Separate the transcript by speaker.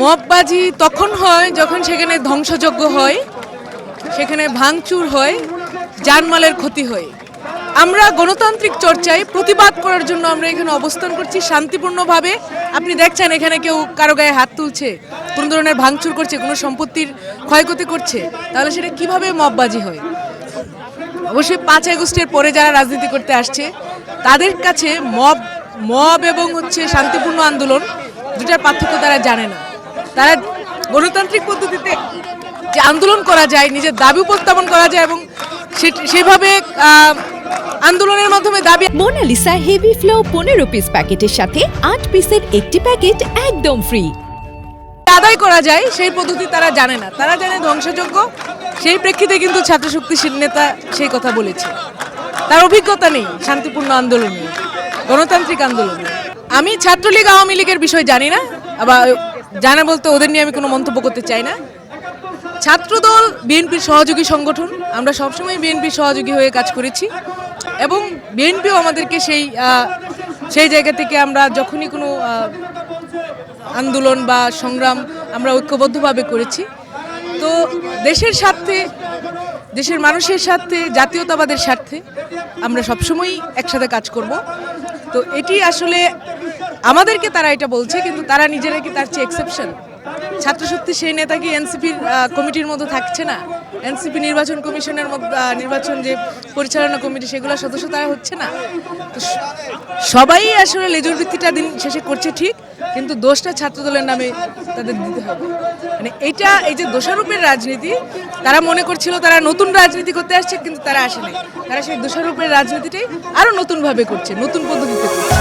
Speaker 1: মববাজি তখন হয় যখন সেখানে ধ্বংসযজ্ঞ হয়, সেখানে ভাঙচুর হয় জানমালের ক্ষতি হয়। আমরা গণতান্ত্রিক চর্চায় প্রতিবাদ করার জন্য আমরা এখানে অবস্থান করছি। শান্তিপূর্ণভাবে আপনি দেখছেন এখানে কেউ কারও গায়ে হাত তুলছে, কোনো ধরনের ভাঙচুর করছে, কোনো সম্পত্তির ক্ষয়ক্ষতি করছে। তাহলে সেটা কীভাবে মববাজি হয়? অবশ্যই পাঁচ আগস্টের পরে যারা রাজনীতি করতে আসছে, তাদের কাছে মব মব এবং হচ্ছে শান্তিপূর্ণ আন্দোলন দুটার পার্থক্য তারা জানে না। তারা গণতান্ত্রিক পদ্ধতিতে যে আন্দোলন করা যায় নিজের দাবি উপস্থাপন করা যায় এবং সেভাবে আন্দোলনের মাধ্যমে দাবি
Speaker 2: মোনালিসা হেভি ফ্লো পনেরো পিস প্যাকেটের সাথে আট পিসের একটি প্যাকেট একদম ফ্রি
Speaker 1: আদায় করা যায় সেই পদ্ধতি তারা জানে না। তারা জানে ধ্বংসযোগ্য সেই প্রেক্ষিতে কিন্তু ছাত্র শক্তিশীল নেতা সেই কথা বলেছে। তার অভিজ্ঞতা নেই শান্তিপূর্ণ আন্দোলনে গণতান্ত্রিক আন্দোলনে। আমি ছাত্রলীগ আওয়ামী লীগের বিষয় জানি না আবার জানা বলতে ওদের নিয়ে আমি কোনো মন্তব্য করতে চাই না। ছাত্রদল বিএনপির সহযোগী সংগঠন, আমরা সবসময় বিএনপির সহযোগী হয়ে কাজ করেছি এবং বিএনপিও আমাদেরকে সেই সেই জায়গা থেকে আমরা যখনই কোনো আন্দোলন বা সংগ্রাম আমরা ঐক্যবদ্ধভাবে করেছি। তো দেশের স্বার্থে, দেশের মানুষের স্বার্থে, জাতীয়তাবাদের স্বার্থে আমরা সবসময়ই একসাথে কাজ করব। তো এটি আসলে আমাদেরকে তারা এটা বলছে, কিন্তু তারা নিজেরা কি তার চেয়ে এক্সেপশন ছাত্রশক্তি সেই নেতা কি এনসিপির কমিটির মধ্যে থাকছে না? এনসিপি নির্বাচন কমিশনের নির্বাচন যে পরিচালনা কমিটি, সেগুলোর সদস্য তারা হচ্ছে না। তো সবাই আসলে লেজুর ভিত্তিটা দিন শেষে করছে ঠিক, কিন্তু দোষটা ছাত্রদলের নামে তাদের দিতে হবে। মানে এইটা এই যে দোষারোপের রাজনীতি, তারা মনে করছিল তারা নতুন রাজনীতি করতে আসছে, কিন্তু তারা আসেনি। তারা সেই দোষারোপের রাজনীতিটাই আরও নতুনভাবে করছে, নতুন পদ্ধতিতে করছে।